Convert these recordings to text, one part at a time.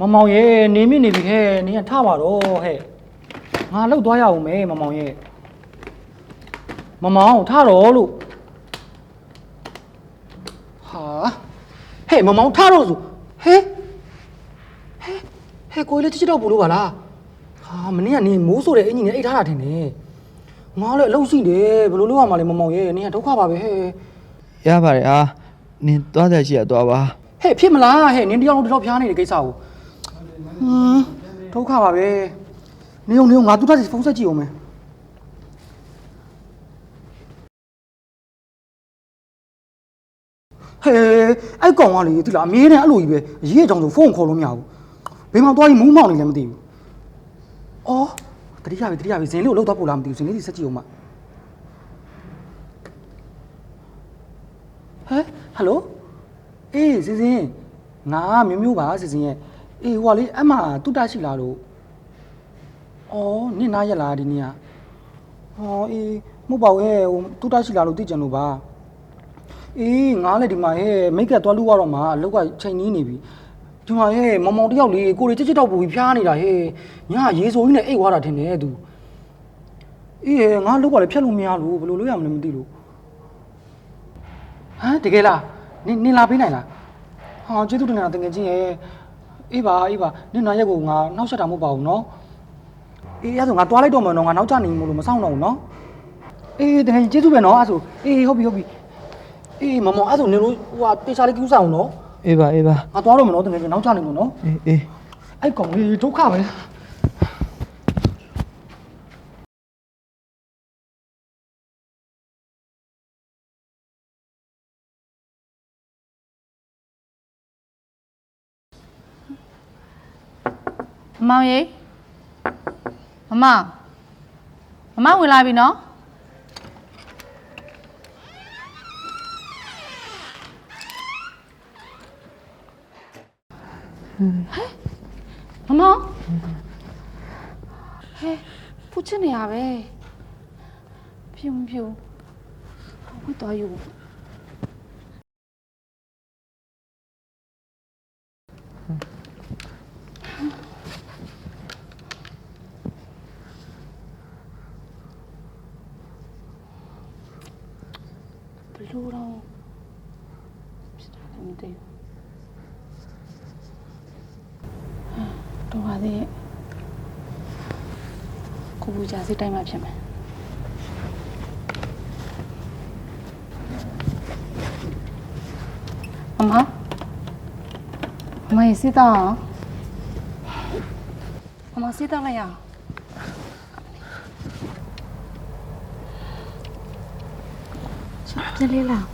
မမောင်ရဲ့နေမိနေပြီဟဲ့နေရထပါတော့ဟဲ့ငါလောက်သွားရအောင်မဲမမောင်ရဲ့မမောင်ထတော့လို့ဟာဟဲ့မမောင်ထတော့ဆိုဟဲ့ဟဲ့ဟဲ့ကိုယ်လေးချစ်တော့ဘူးလို့ပါလားဟာမနေ့ကနေမိုးဆိုတဲ့အင်ကြီးနဲ့အိတ်ထားတာထင်တယ်ငါလည်းအလုပ်ရှိတယ်ဘယ်လိုလုပ်ရမှာလဲမမောင်ရဲ့နေရဒုက္ခပါပဲဟဲ့ရပါတယ်အာနင်သွားတဲ့ရှိရသွားပါဟဲ့ဖြစ်မလားဟဲ့နင်းတယောက်လုံးတစ်ယောက်ဖျားနေတဲ့ကိစ္စကို ဟွန်းဒုက္ခပါပဲနေုံနေုံငါသူ့တက်စီဖုန်းဆက်ကြည့်အောင်မယ်ဟဲ့အဲ့ကောင်ကလေဒီလားအမြဲတမ်းအဲ့လိုကြီးပဲအရေးအကြောင်းဆိုဖုန်းခေါ်လို့မရဘူးဘယ်မှာသွားပြီးမူးမောင်နေလဲမသိဘူးအော်တတိယပဲတတိယပဲဇင်းလေးကိုလှုပ်တော့ပို့လားမသိဘူးဇင်းလေးစီဆက်ကြည့်အောင်မဟဲ့ဟယ်လိုအေးစင်စင်ငါမျိုးမျိုးပါစင်စင်ရဲ့ အေးဟိုကလေအမတုတရှိလားလို့အော်နင့်နားရက်လားဒီနေ့ကဟောအေးမဟုတ်ပါဘူးဟဲ့ဟိုတုတရှိလားလို့သိကြံလို့ပါအေးငါလည်းဒီမှာဟဲ့မိတ်ကပ်သွားလို့ရတော့မှာအလောက်ကချိန်ကြီးနေပြီဒီမှာဟဲ့မောင်မောင်တယောက်လေးကိုရီချစ်ချစ်တော့ပူပြီးဖျားနေတာဟဲ့ညာရေဆိုကြီးနဲ့အိတ်သွားတာထင်တယ်သူအေးဟဲ့ငါလောက်ကလည်းဖြတ်လို့မရလို့ဘယ်လိုလုပ်ရမလဲမသိလို့ဟမ်တကယ်လားနင်နင်လာပေးနိုင်လားဟာကျေးဇူးတင်တာတကယ်ချင်းရဲ့ အေးပါအေးပါနင်နာရက်ကိုငါနောက်ဆက်တာမဟုတ်ပါဘူးနော်အေးအဲ့ဒါဆိုငါတွားလိုက်တော့မယ်နော်ငါနောက်ကျနေမို့လို့မဆောင်တော့ဘူးနော်အေးတကယ်ကျေးဇူးပဲနော်အဲ့ဒါဆိုအေးဟုတ်ပြီဟုတ်ပြီအေးမမအဲ့ဒါဆိုနင်တို့ဟိုဟာတေချာလေးကူးစားအောင်နော်အေးပါအေးပါငါတွားတော့မယ်နော်တကယ်ချင်းနောက်ကျနေမို့နော်အေးအေးအဲ့ကောင်လေးဒုက္ခပဲ မမောင်ရေမမမမဝင်လာပြီနော်ဟဲ့မမောင်ဟဲ့ပူချင်နေရပဲဖြူမဖြူဝတ်တော်ယူ လူတော့ဖြစ်တာလည်းမသိဘူးဟာတော့ပါသေးရဲ့ကိုဘူးကြာစိတ်တိုင်းမှဖြစ်မယ်မမမမရေစိတ်တော့မမစိတ်တော့လိုက်ရအောင် ချက်လေးလား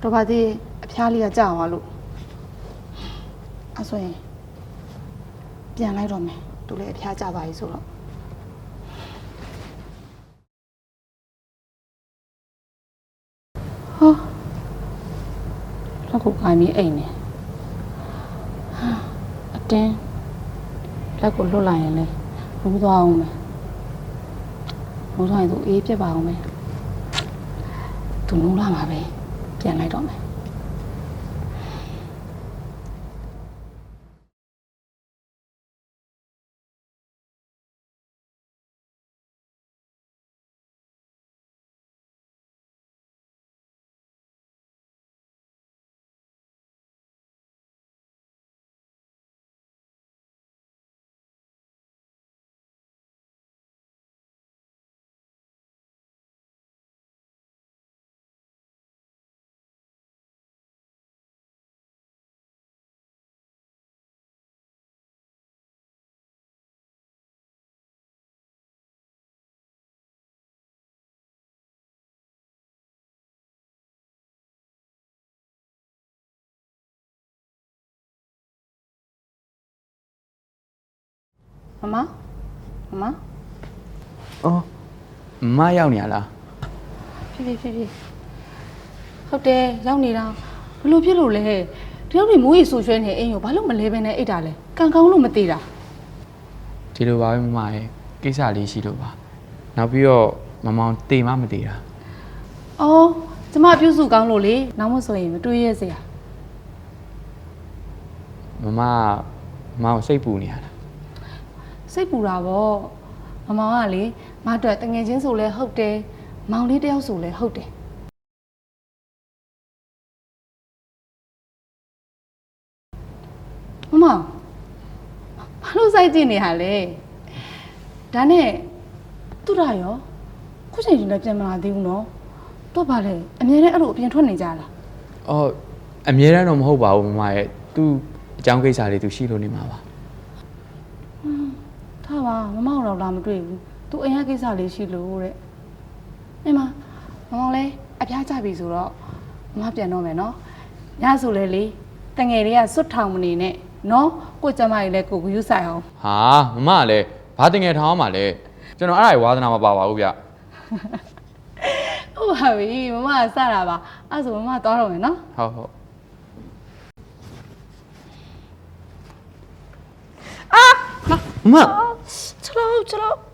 တော့ပါသေးအဖျားလေးကကြာသွားလို့အဲ့ဆိုရင်ပြန်လိုက်တော့မယ်သူလည်းအဖျားကြာပါပြီဆိုတော့ဟောလက်ကိုကိုင်းပြီးအိမ်နေဟာအ တင်းလက်ကိုလွတ်လိုက်ရင်လေဘူးသွားအောင်မယ်ဘူးသွားရင်သူအေးပြစ်ပါအောင်မယ်သူလုံးလာမှာပဲပြန်လိုက်တော့မယ် မမမမအော်မရောက်နေရလားဖြစ်ဖြစ်ဖြစ်ဖြစ်ဟုတ်တယ်ရောက်နေတာဘလို့ဖြစ်လို့လဲတယောက်တွေမိုးရီဆူရွှဲနေအိမ်ကိုဘာလို့မလဲပဲနဲ့အိတ်တာလဲကံကောင်းလို့မသေးတာဒီလိုပါပဲမမရဲ့ကိစ္စလေးရှိလို့ပါနောက်ပြီးတော့မမောင်တေမမတေတာအော်ကျမပြုစုကောင်းလို့လေနောက်မဆိုရင်မတွေးရစေရမမမောင်စိတ်ပူနေရတာ စိတ်ပူတာဗောမမောင်ကလေမအတွက်တငယ်ချင်းဆိုလဲဟုတ်တယ်မောင်လေးတယောက်ဆိုလဲဟုတ်တယ်မမောင်ဘာလို့စိုက်ကြည့်နေရလဲဒါနဲ့သူ့ရရောခုချိန်ကြီးလည်းပြန်မလာသေးဘူးနော်တော့ဗာလေအမြဲတမ်းအဲ့လိုအပြင်ထွက်နေကြလားအော်အမြဲတမ်းတော့မဟုတ်ပါဘူးမမရဲ့သူအကြောင်းကိစ္စလေးသူရှိလို့နေမှာပါ ထားပါမမောင်တော့လာမတွေ့ဘူးသူအိမ်ရကိစ္စလေးရှိလို့တဲ့အင်းမမမောင်လဲအပြားကြပြီဆိုတော့မမပြန်တော့မယ်နော်ညဆိုလဲလေတငယ်လေးကစွတ်ထောင်မနေနဲ့နော်ကိုကျမကြီးလဲကိုကယူဆိုင်အောင်ဟာမမကလည်းဘာတငယ်ထောင်းမှလဲကျွန်တော်အဲ့ဒါကြီးဝါသနာမပါပါဘူးဗျဟုတ်ပါပြီမမကစတာပါအဲ့ဆိုမမသွားတော့မယ်နော်ဟုတ်ဟုတ်မမ ချလို့ချလို့